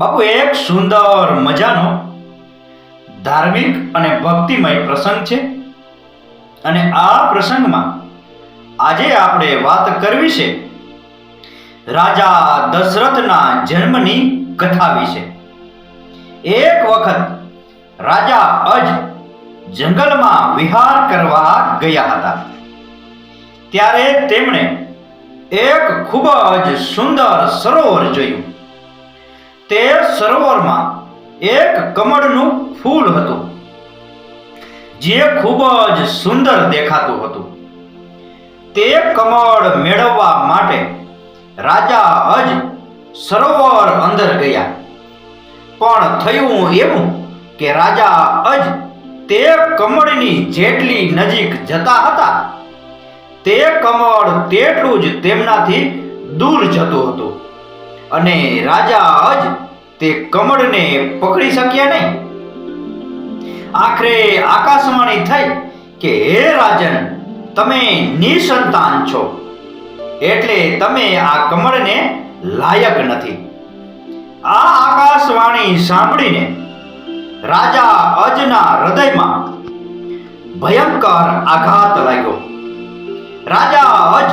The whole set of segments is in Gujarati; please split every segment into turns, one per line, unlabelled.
બાપુ, એક સુંદર મજાનો ધાર્મિક અને ભક્તિમય પ્રસંગ છે. અને આ પ્રસંગમાં આજે આપણે વાત કરવી છે રાજા દશરથના જન્મની કથા વિશે. એક વખત રાજા અજ જંગલમાં વિહાર કરવા ગયા હતા. ત્યારે તેમણે એક ખૂબ જ સુંદર સરોવર જોયું. તે સરોવરમાં એક કમળનું ફૂલ હતું, જે ખૂબ જ સુંદર દેખાતું હતું. તે કમળ મેળવવા માટે રાજા અજ સરોવર અંદર ગયા. પણ થયું એવું કે રાજા અજ તે કમળની જેટલી નજીક જતા હતા, તે કમળ તેટલું જ તેમનાથી દૂર જતું હતું. અને રાજા અજ તે કમળને પકડી શક્યા નહીં. આખરે આકાશવાણી થઈ કે, હે રાજન, તમે નિસંતાન છો. એટલે તમે આ કમળને લાયક નથી. આ આકાશવાણી સાંભળીને રાજા અજના હૃદયમાં ભયંકર આઘાત લાગ્યો. રાજા અજ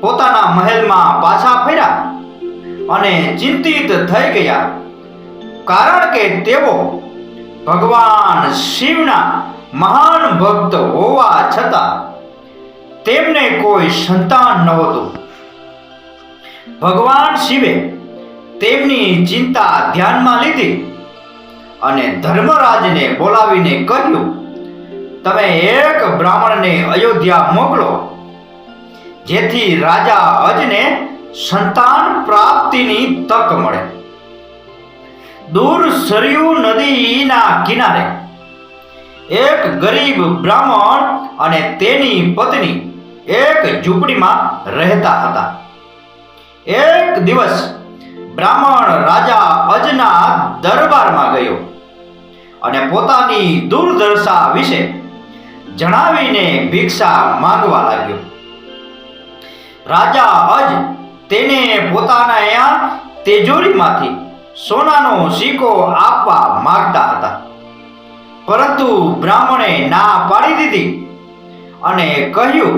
પોતાના મહેલમાં પાછા ફર્યા. અને ચિંતિત થઈ ગયા. કારણ કે તેઓ ભગવાન શિવના મહાન ભક્ત હોવા છતાં તેમને કોઈ સંતાન નહોતું. ભગવાન શિવે તેમની ચિંતા ધ્યાનમાં લીધી અને ધર્મરાજને બોલાવીને કહ્યું, તમે એક બ્રાહ્મણને અયોધ્યા મોકલો, જેથી રાજા અજને સંતાન પ્રાપ્તિની તક મળે. દૂર સરયુ નદીના કિનારે એક ગરીબ બ્રાહ્મણ અને તેની પત્ની એક ઝૂંપડીમાં રહેતા હતા. એક દિવસ બ્રાહ્મણ રાજા અજના દરબારમાં ગયો અને પોતાની દુર્દશા વિશે જણાવીને ભિક્ષા માંગવા લાગ્યો. રાજા અજ તેને પોતાના અહીંયા તેજોરીમાંથી સોનાનો સિક્કો આપવા માંગતા હતા. પરંતુ બ્રાહ્મણે ના પાડી દીધી અને કહ્યું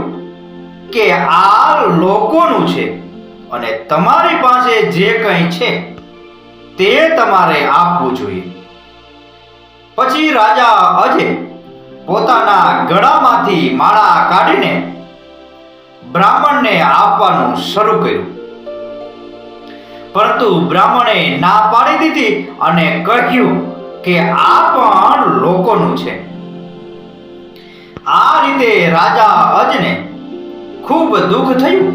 કે આ લોકોનું છે અને તમારી પાસે જે કંઈ છે તે તમારે આપવું જોઈએ. પછી રાજા અજે પોતાના ગળામાંથી માળા કાઢીને બ્રાહ્મણને આપવાનું શરૂ કર્યું. પરંતુ બ્રાહ્મણે ના પાડી દીધી અને કહ્યું કે આ પણ લોકોનું છે. આ રીતે રાજા અજને ખૂબ દુઃખ થયું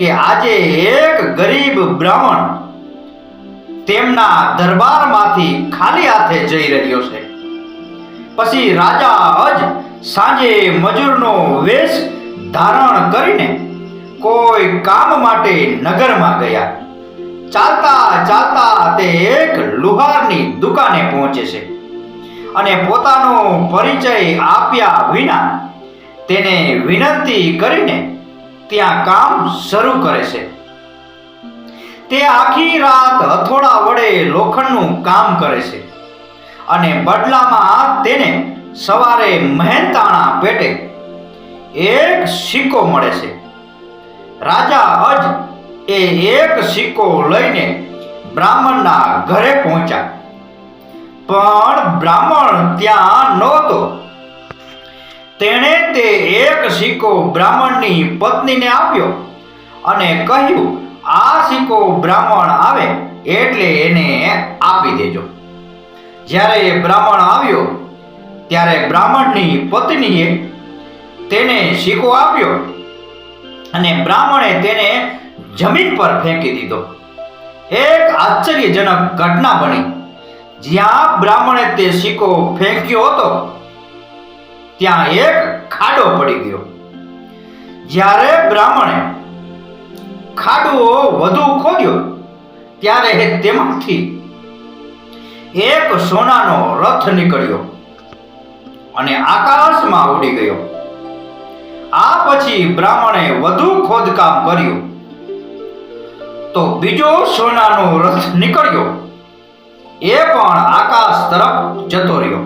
કે આજે એક ગરીબ બ્રાહ્મણ તેમના દરબારમાંથી ખાલી હાથે જઈ રહ્યો છે. પછી રાજા અજ સાંજે મજૂરનો વેશ ધારણ કરીને કોઈ કામ માટે નગરમાં ગયા. ચાલતા ચાલતા તે એક લુહારની દુકાને પહોંચે છે અને પોતાનો પરિચય આપ્યા વિના તેને વિનંતી કરીને ત્યાં કામ શરૂ કરે છે. તે આખી રાત હથોડા વડે લોખંડનું કામ કરે છે અને બદલામાં તેને સવારે મહેનતાણા પેટે એક સિક્કો મળે છે. રાજા અજ એ એક સિક્કો લઈને બ્રાહ્મણના ઘરે પહોંચ્યા. પણ બ્રાહ્મણ ત્યાં નહોતો. તેણે તે એક સિક્કો બ્રાહ્મણની પત્નીને આપ્યો અને કહ્યું, આ સિક્કો બ્રાહ્મણ આવે એટલે એને આપી દેજો. જ્યારે એ બ્રાહ્મણ આવ્યો, ત્યારે બ્રાહ્મણની પત્નીએ તેને સિક્કો આપ્યો અને બ્રાહ્મણે તેને જમીન પર ફેંકી દીધો. એક આશ્ચર્યજનક ઘટના બની. જ્યાં બ્રાહ્મણે તે સિક્કો ફેંક્યો હતો, ત્યાં એક ખાડો પડી ગયો. જ્યારે બ્રાહ્મણે ખાડો વધુ ખોદ્યો, ત્યારે તેમાંથી એક સોનાનો રથ નીકળ્યો અને આકાશમાં ઉડી ગયો. આ પછી બ્રાહ્મણે વધુ ખોદકામ કર્યું. તો બીજો સોનાનો રથ નીકળ્યો. એ પણ આકાશ તરફ જતો રહ્યો.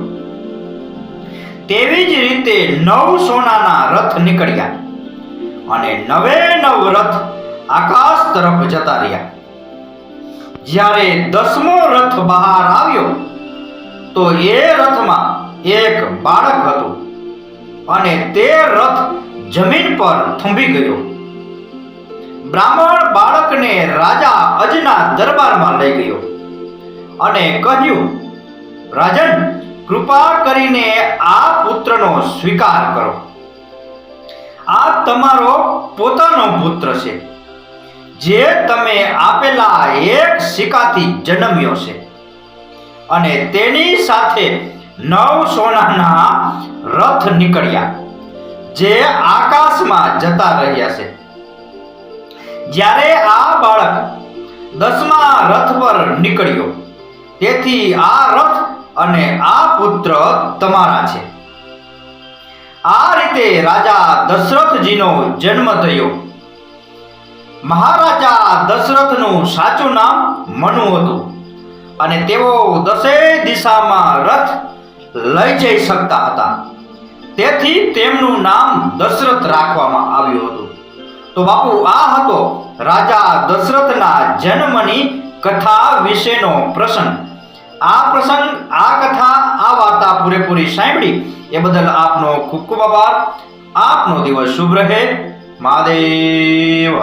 તેવી જ રીતે નવ સોનાના રથ નીકળ્યા અને નવે નવ રથ આકાશ તરફ જતા રહ્યા. જ્યારે દસમો રથ બહાર આવ્યો, તો એ રથમાં એક બાળક હતું અને તે રથ જમીન પર થંભી ગયો. બ્રાહ્મણ બાળકને રાજા અજના દરબારમાં લઈ ગયો અને કહ્યું, રાજન, કૃપા કરીને આ પુત્રનો સ્વીકાર કરો. આ તમારો પોતાનો પુત્ર છે, જે તમે આપેલા એક સિક્કાથી જન્મ્યો છે. અને તેની સાથે નવ સોનાના રથ નીકળ્યા, જે આકાશમાં જતા રહ્યા છે. જ્યારે આ બાળક દસમા રથ પર નીકળ્યો, તેથી આ રથ અને આ પુત્ર તમારા છે. આ રીતે રાજા દશરથજીનો જન્મ થયો. મહારાજા દશરથનું સાચું નામ મનુ હતું અને તેઓ દસેય દિશામાં રથ લઈ જઈ શકતા હતા. તેથી તેમનું નામ દશરથ રાખવામાં આવ્યું હતું. તો બાપુ, આ હતો રાજા દશરથના જન્મની કથા વિશેનો પ્રસંગ. આ પ્રસંગ, આ કથા, આ વાર્તા પૂરેપૂરી સાંભળી, એ બદલ આપનો ખૂબ ખૂબ આભાર. આપનો દિવસ શુભ રહે. મહાદેવ